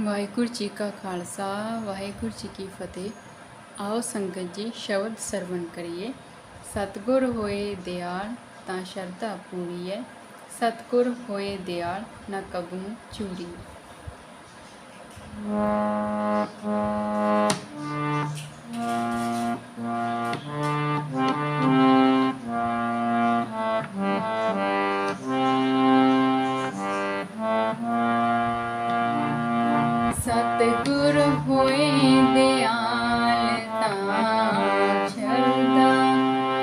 ਵਾਹਿਗੁਰੂ ਜੀ ਕਾ ਖਾਲਸਾ, ਵਾਹਿਗੁਰੂ ਜੀ ਕੀ ਫਤਿਹ। ਆਓ ਸੰਗਤ ਜੀ ਸ਼ਬਦ ਸਰਵਣ ਕਰੀਏ। ਸਤਿਗੁਰ ਹੋਏ ਦਿਆਲ, ਤਾਂ ਸ਼ਰਧਾ ਪੂਰੀ ਹੈ। ਸਤਿਗੁਰ ਹੋਏ ਦਿਆਲ, ਨਾ ਕਬੂ ਚੂਰੀ। ਸਤਿਗੁਰ ਹੋਏ ਦਿਆਲ ਤਾਂ ਸ਼ਰਧਾ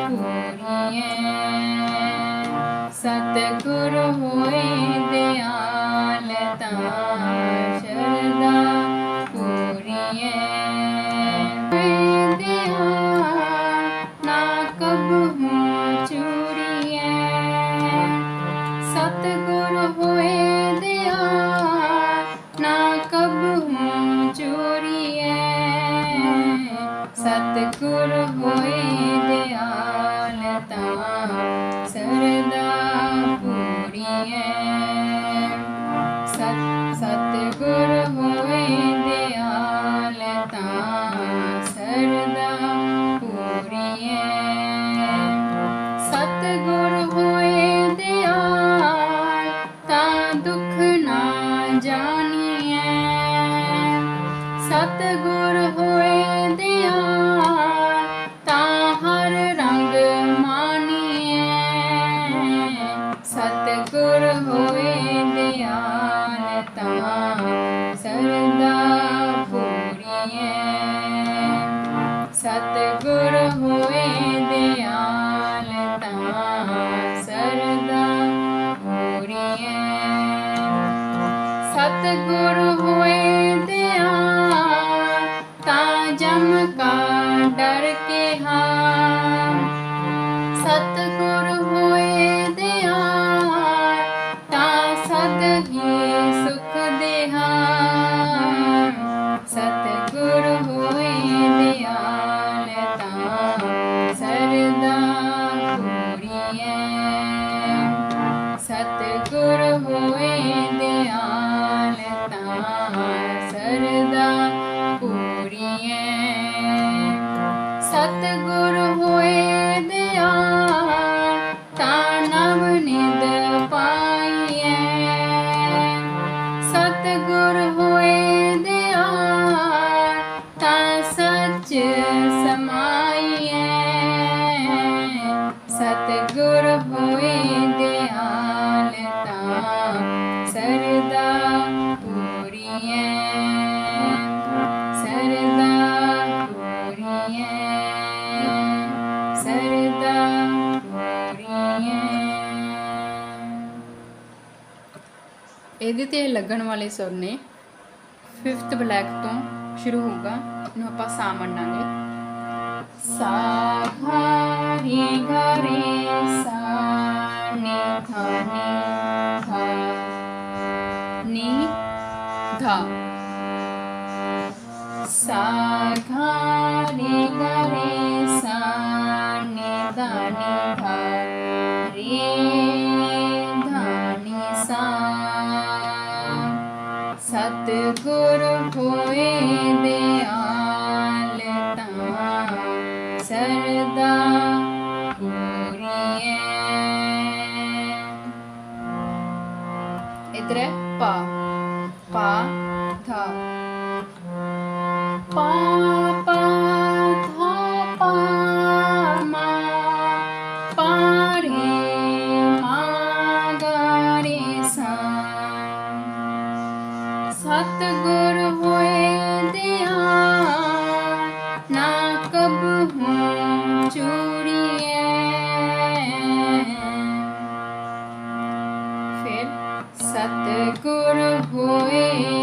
ਪੂਰੀਐ ਸਤਿਗੁਰ ਹੋਏ ਸਤਿਗੁਰ ਹੋਏ ਦਿਆਲ ਤਾਂ, ਸਰਦਾ ਪੂਰੀਐ ਸਤ ਸਤਿਗੁਰ ਹੋਏ ਦਿਆਲ ਤਾਂ ਸਰਦਾ ਪੂਰੀਐ ਸਤਿਗੁਰ ਹੋਏ ਦਿਆਲ ਤਾਂ ਦੁੱਖ ਨਾ ਜਾਣੀਐ ਸਤਿਗੁਰ ਗੁਰ ਹੋਏ ਦਿਆਲ ਤਾਂ ਸਰਦਾ ਪੂਰੀਐ ਸਤਿਗੁਰ ਹੋਏ ਦਿਆਲ, ਤਾਂ ਸਰਦਾ ਪੂਰੀਐ ਸਤਿਗੁਰ ਹੋਏ ਦਿਆਲ ਤਾਂ ਜਮ ਕਾ ਡਰ ਕੇ ਹਾਂ ਸਤਿਗੁਰ ਹੋਏ ਦਿਆਲ, ਤਾਂ ਸਰਦਾ ਪੂਰੀਐ ਸਤਿਗੁਰ ਹੋਏ ਦਿਆਲ ਤਾਂ ਸਰਦਾ ਪੂਰੀਐ ਸਤਿਗੁਰ ਹੋਏ ਦਿਆਲ ਤਾਂ ਨਵ ਨਿਦ ਪਾ ਹੋਏ ਦਿਆਲ ਸਰਦਾ ਪੂਰੀਐ। ਸਰਦਾ ਪੂਰੀਐ। ਸਰਦਾ ਪੂਰੀਐ। ਇਹਦੇ ਤੇ ਲੱਗਣ ਵਾਲੇ ਸੁਰ ਨੇ 5th ਬਲੈਕ ਤੋਂ ਸ਼ੁਰੂ ਹੋਊਗਾ। ਇਹਨੂੰ ਆਪਾਂ ਸਾ ਮੰਨਾਂਗੇ। ਸਾ ਘਾ ਰੇ ਗਾ ਸਾ ਘਾ ਰੇ ਗਾ ਰੇ ਸਾ ਨੀ ਧਾ ਨੀ ਧਾ ਰੇ ਧਾ ਨੀ ਸਾ ਸਤਿਗੁਰ ਹੋਏ ਦਿਆਲ ਤਾਂ ਸਰਦਾ ਪੂਰੀਐ ਇਧਰ ਪਾ ਪਾ ਧਾ ਸਤਿਗੁਰ ਹੋਏ ਦਿਆ ਨਾ ਕਬਹੂ ਚੂਰੀਐ ਫਿਰ ਸਤਿਗੁਰ ਹੋਏ